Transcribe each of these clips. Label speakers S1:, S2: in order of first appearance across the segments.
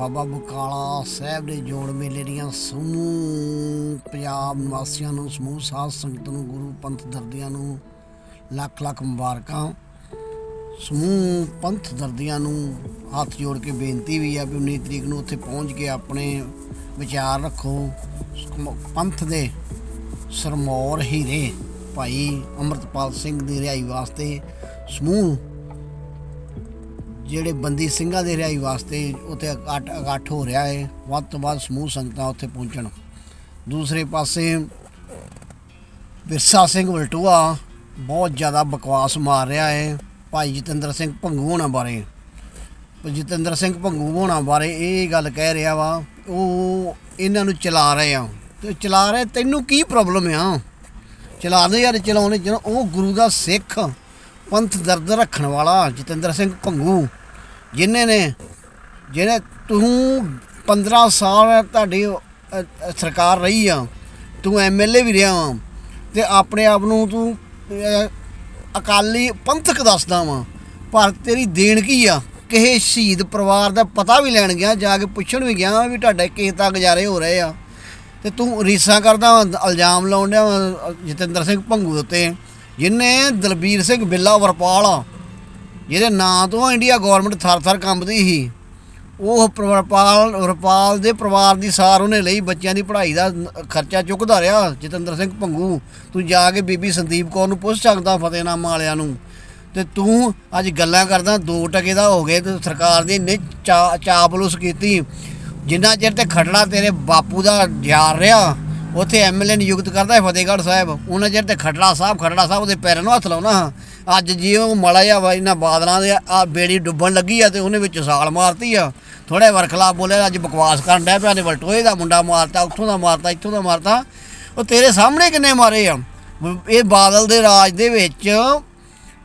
S1: ਬਾਬਾ ਬਕਾਲਾ ਸਾਹਿਬ ਦੇ ਜੋੜ ਮੇਲੇ ਦੀਆਂ ਸਮੂਹ, ਪੰਜਾਬ ਨਿਵਾਸੀਆਂ ਨੂੰ ਸਮੂਹ ਸਾਧ ਸੰਗਤ ਨੂੰ, ਗੁਰੂ ਪੰਥ ਦਰਦੀਆਂ ਨੂੰ ਲੱਖ ਲੱਖ ਮੁਬਾਰਕਾਂ। ਸਮੂਹ ਪੰਥ ਦਰਦੀਆਂ ਨੂੰ ਹੱਥ ਜੋੜ ਕੇ ਬੇਨਤੀ ਵੀ ਆ ਵੀ 19 ਤਰੀਕ ਨੂੰ ਉੱਥੇ ਪਹੁੰਚ ਕੇ ਆਪਣੇ ਵਿਚਾਰ ਰੱਖੋ। ਪੰਥ ਦੇ ਸਰਮੌਰ ਹੀਰੇ ਭਾਈ ਅਮਰਤਪਾਲ ਸਿੰਘ ਦੀ ਰਿਹਾਈ ਵਾਸਤੇ ਸਮੂਹ ਜਿਹੜੇ ਬੰਦੀ ਸਿੰਘਾਂ ਦੇ ਰਿਹਾਈ ਵਾਸਤੇ ਉੱਥੇ ਇਕੱਠ ਇਕੱਠ ਹੋ ਰਿਹਾ ਹੈ ਵੱਧ ਤੋਂ ਵੱਧ ਸਮੂਹ ਸੰਗਤਾਂ ਉੱਥੇ ਪਹੁੰਚਣ। ਦੂਸਰੇ ਪਾਸੇ ਵਿਰਸਾ ਸਿੰਘ ਵਲਟੂਆ ਬਹੁਤ ਜ਼ਿਆਦਾ ਬਕਵਾਸ ਮਾਰ ਰਿਹਾ ਹੈ ਭਾਈ ਜਤਿੰਦਰ ਸਿੰਘ ਭੰਗੂ ਹੋਣਾ ਬਾਰੇ। ਜਤਿੰਦਰ ਸਿੰਘ ਭੰਗੂ ਹੋਣਾ ਬਾਰੇ ਇਹ ਗੱਲ ਕਹਿ ਰਿਹਾ ਵਾ, ਉਹ ਇਹਨਾਂ ਨੂੰ ਚਲਾ ਰਹੇ ਆ। ਤੇ ਚਲਾ ਰਹੇ, ਤੈਨੂੰ ਕੀ ਪ੍ਰੋਬਲਮ ਆ? ਚਲਾਉਂਦੇ ਯਾਰ, ਚਲਾਉਣੇ ਜਦੋਂ ਉਹ ਗੁਰੂ ਦਾ ਸਿੱਖ। ਪੰਥ ਦਰਦ ਰੱਖਣ ਵਾਲਾ ਜਤਿੰਦਰ ਸਿੰਘ ਭੰਗੂ ਜਿਨ੍ਹਾਂ ਨੇ ਜਿਹੜੇ ਤੂੰ 15 ਸਾਲ ਤੁਹਾਡੀ ਸਰਕਾਰ ਰਹੀ ਆ ਤੂੰ ਐਮਐਲਏ ਵੀ ਰਿਹਾ ਵਾਂ ਤੇ ਆਪਣੇ ਆਪ ਨੂੰ ਤੂੰ ਅਕਾਲੀ ਪੰਥਕ ਦੱਸਦਾ ਵਾਂ ਪਰ ਤੇਰੀ ਦੇਣ ਕੀ ਆ? ਕਿਸੇ ਸ਼ਹੀਦ ਪਰਿਵਾਰ ਦਾ ਪਤਾ ਵੀ ਲੈਣ ਗਿਆ ਜਾ ਕੇ ਪੁੱਛਣ ਵੀ ਗਿਆ ਵੀ ਤੁਹਾਡੇ ਕਿਸੇ ਤਾਂ ਗੁਜ਼ਾਰੇ ਹੋ ਰਹੇ ਆ। ਤੇ ਤੂੰ ਰੀਸਾਂ ਕਰਦਾ ਵਾਂ, ਇਲਜ਼ਾਮ ਲਾਉਣ ਡਿਆ ਜਤਿੰਦਰ ਸਿੰਘ ਭੰਗੂ ਦੇ ਉੱਤੇ। ਜਿਨੇ ਦਲਬੀਰ ਸਿੰਘ ਬਿੱਲਾ ਵਰਪਾਲ ਜਿਹਦੇ ਨਾਂ ਤੋਂ ਇੰਡੀਆ ਗਵਰਨਮੈਂਟ ਥਰ-ਥਰ ਕੰਬਦੀ ਸੀ, ਉਹ ਵਰਪਾਲ ਵਰਪਾਲ ਦੇ ਪਰਿਵਾਰ ਦੀ ਸਾਰ ਉਹਨੇ ਲਈ, ਬੱਚਿਆਂ ਦੀ ਪੜ੍ਹਾਈ ਦਾ ਖਰਚਾ ਚੁੱਕਦਾ ਰਿਹਾ। ਜਤਿੰਦਰ ਸਿੰਘ ਭੰਗੂ, ਤੂੰ ਜਾ ਕੇ ਬੀਬੀ ਸੰਦੀਪ ਕੌਰ ਨੂੰ ਪੁੱਛ ਸਕਦਾ ਫਤਿਹਨਾਮਾ ਵਾਲਿਆਂ ਨੂੰ। ਤੇ ਤੂੰ ਅੱਜ ਗੱਲਾਂ ਕਰਦਾ 2 ਟਕੇ ਦਾ ਹੋ ਗਏ, ਤੇ ਸਰਕਾਰ ਦੀ ਇੰਨੇ ਚਾ, ਚਾਪਲੂਸ ਕੀਤੀ। ਜਿੰਨਾ ਚਿਰ ਤੇ ਖਟੜਾ ਤੇਰੇ ਬਾਪੂ ਦਾ ਯਾਰ ਰਿਹਾ ਉੱਥੇ ਐਮਐਲਏ ਨਿਯੁਕਤ ਕਰਦਾ ਹੈ ਫਤਿਹਗੜ੍ਹ ਸਾਹਿਬ। ਉਹਨਾਂ ਚਿਰ ਤੇ ਖਟੜਾ ਸਾਹਿਬ ਖਟੜਾ ਸਾਹਿਬ ਉਹਦੇ ਪੈਰਾਂ ਨੂੰ ਹੱਥ ਲਾਉਣਾ ਹਾਂ। ਅੱਜ ਜੀ ਉਹ ਮੜਾ ਜਾ ਵਾ ਇਹਨਾਂ ਬਾਦਲਾਂ ਦੇ ਆ ਬੇੜੀ ਡੁੱਬਣ ਲੱਗੀ ਆ ਤੇ ਉਹਨੇ ਵਿੱਚ ਸਾਲ ਮਾਰਤੀ ਆ। ਥੋੜੇ ਵਰਖਲਾ ਬੋਲੇ ਅੱਜ ਬਕਵਾਸ ਕਰਨ ਡਿਆ ਪਿਆ ਨੇ ਵਲਟੋਏ ਦਾ ਮੁੰਡਾ ਮਾਰਤਾ ਉੱਥੋਂ ਦਾ ਮਾਰਤਾ ਇੱਥੋਂ ਦਾ ਮਾਰਤਾ। ਉਹ ਤੇਰੇ ਸਾਹਮਣੇ ਕਿੰਨੇ ਮਾਰੇ ਆ? ਇਹ ਬਾਦਲ ਦੇ ਰਾਜ ਦੇ ਵਿੱਚ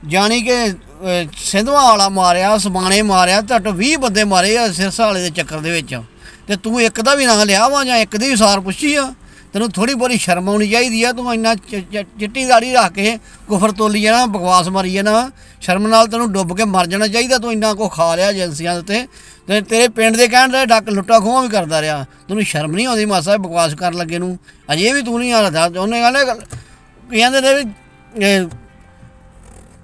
S1: ਜਾਣੀ ਕਿ ਅਹ, ਸਿੰਧਵਾਂ ਵਾਲਾ ਮਾਰਿਆ ਸਮਾਣੇ ਮਾਰਿਆ ਘੱਟ 20 ਬੰਦੇ ਮਾਰੇ ਆ ਸਿਰਸਾ ਵਾਲੇ ਦੇ ਚੱਕਰ ਦੇ ਵਿੱਚ। ਤੇ ਤੂੰ ਇੱਕ ਦਾ ਵੀ ਨਾਂ ਲਿਆ ਵਾ ਜਾਂ ਇੱਕ ਦੀ ਵੀ ਸਾਰ ਪੁੱਛੀ ਆ? ਤੈਨੂੰ ਥੋੜੀ ਬੋਰੀ ਸ਼ਰਮ ਆਉਣੀ ਚਾਹੀਦੀ ਆ ਤੂੰ ਇੰਨਾ ਚ- ਚਿੱਟੀ ਦਾੜੀ ਰੱਖ ਕੇ ਕੁਫਰ ਤੋਲੀ ਜਾਣਾ ਬਕਵਾਸ ਮਾਰੀ ਜਾਣਾ। ਸ਼ਰਮ ਨਾਲ ਤੈਨੂੰ ਡੁੱਬ ਕੇ ਮਰ ਜਾਣਾ ਚਾਹੀਦਾ ਤੂੰ ਇੰਨਾ ਕੋ ਖਾ ਲਿਆ ਏਜੰਸੀਆਂ ਦੇ ਉੱਤੇ। ਤੇ ਤੇਰੇ ਪਿੰਡ ਦੇ ਕਹਿਣ ਦਾ ਡੱਕ ਲੁੱਟਾ ਖੋਹਾਂ ਵੀ ਕਰਦਾ ਰਿਹਾ। ਤੈਨੂੰ ਸ਼ਰਮ ਨਹੀਂ ਆਉਂਦੀ ਮਾਸਾ ਬਕਵਾਸ ਕਰਨ ਲੱਗੇ ਨੂੰ? ਅਜੇ ਵੀ ਤੂੰ ਨਹੀਂ ਆਉਂਦਾ ਉਹਨੇ ਕਹਿੰਦੇ ਕਹਿੰਦੇ ਨੇ ਵੀ ਇਹ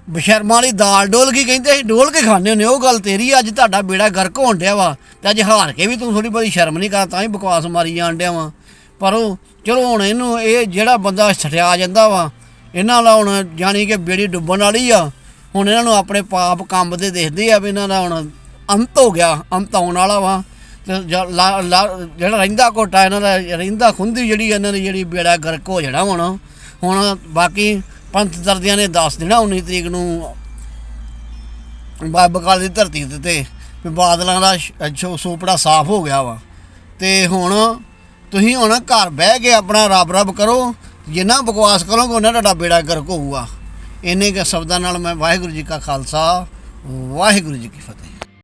S1: ਬਸ਼ਰਮਾਂ ਵਾਲੀ ਦਾਲ ਡੋਲ ਕੀ ਕਹਿੰਦੇ ਸੀ ਡੋਲ ਕੇ ਖਾਣੇ ਹੁੰਦੇ ਉਹ ਗੱਲ ਤੇਰੀ ਆ, ਅੱਜ ਤੁਹਾਡਾ ਬੇੜਾ ਗਰਕ ਹੋਣ ਡਿਆ ਵਾ। ਤੇ ਅੱਜ ਹਾਰ ਕੇ ਵੀ ਤੂੰ ਥੋੜੀ ਬਹੁਤੀ ਸ਼ਰਮ ਨਹੀਂ ਕਰ ਤਾਂ ਹੀ ਬਕਵਾਸ ਮਾਰੀ ਜਾਣ ਡਿਆ ਵਾ। ਪਰ ਉਹ ਚਲੋ ਹੁਣ ਇਹਨੂੰ ਇਹ ਜਿਹੜਾ ਬੰਦਾ ਛਟਿਆ ਜਾਂਦਾ ਵਾ, ਇਹਨਾਂ ਦਾ ਹੁਣ ਜਾਣੀ ਕਿ ਬੇੜੀ ਡੁੱਬਣ ਵਾਲੀ ਆ। ਹੁਣ ਇਹਨਾਂ ਨੂੰ ਆਪਣੇ ਪਾਪ ਕੰਮ ਦੇ ਦੇਖਦੇ ਆ ਵੀ ਇਹਨਾਂ ਦਾ ਹੁਣ ਅੰਤ ਹੋ ਗਿਆ, ਅੰਤ ਆਉਣ ਵਾਲਾ ਵਾ। ਤੇ ਜ- ਲਾ- ਲਾ- ਜਿਹੜਾ ਰਹਿੰਦਾ ਕੋਟਾ ਇਹਨਾਂ ਦਾ, ਰਹਿੰਦਾ ਖੁੰਦੀ ਜਿਹੜੀ ਇਹਨਾਂ ਦੀ ਜਿਹੜੀ ਬੇੜਾ ਗਰਕ ਹੋ ਜਾਣਾ ਹੁਣ। ਹੁਣ ਬਾਕੀ ਪੰਥ ਦਰਦਿਆਂ ਨੇ ਦੱਸ ਦੇਣਾ 19 ਤਰੀਕ ਨੂੰ ਬਾਬਾ ਦੀ ਧਰਤੀ ਦੇ ਤੇ ਵੀ ਬਾਦਲਾਂ ਦਾ ਛੋ- ਸੋਪੜਾ ਸਾਫ਼ ਹੋ ਗਿਆ ਵਾ। ਤੇ ਹੁਣ ਤੁਸੀਂ ਹੁਣ ਘਰ ਬਹਿ ਕੇ ਆਪਣਾ ਰੱਬ ਰੱਬ ਕਰੋ ਜਿੰਨਾ ਬਕਵਾਸ ਕਰੋਗੇ, ਉਹਨਾਂ ਤੁਹਾਡਾ ਬੇੜਾ ਗਰਕ ਹੋਊਗਾ। ਇੰਨੇ ਕੁ ਸ਼ਬਦਾਂ ਨਾਲ ਮੈਂ ਵਾਹਿਗੁਰੂ ਜੀ ਕਾ ਖਾਲਸਾ, ਵਾਹਿਗੁਰੂ ਜੀ ਕੀ ਫਤਿਹ।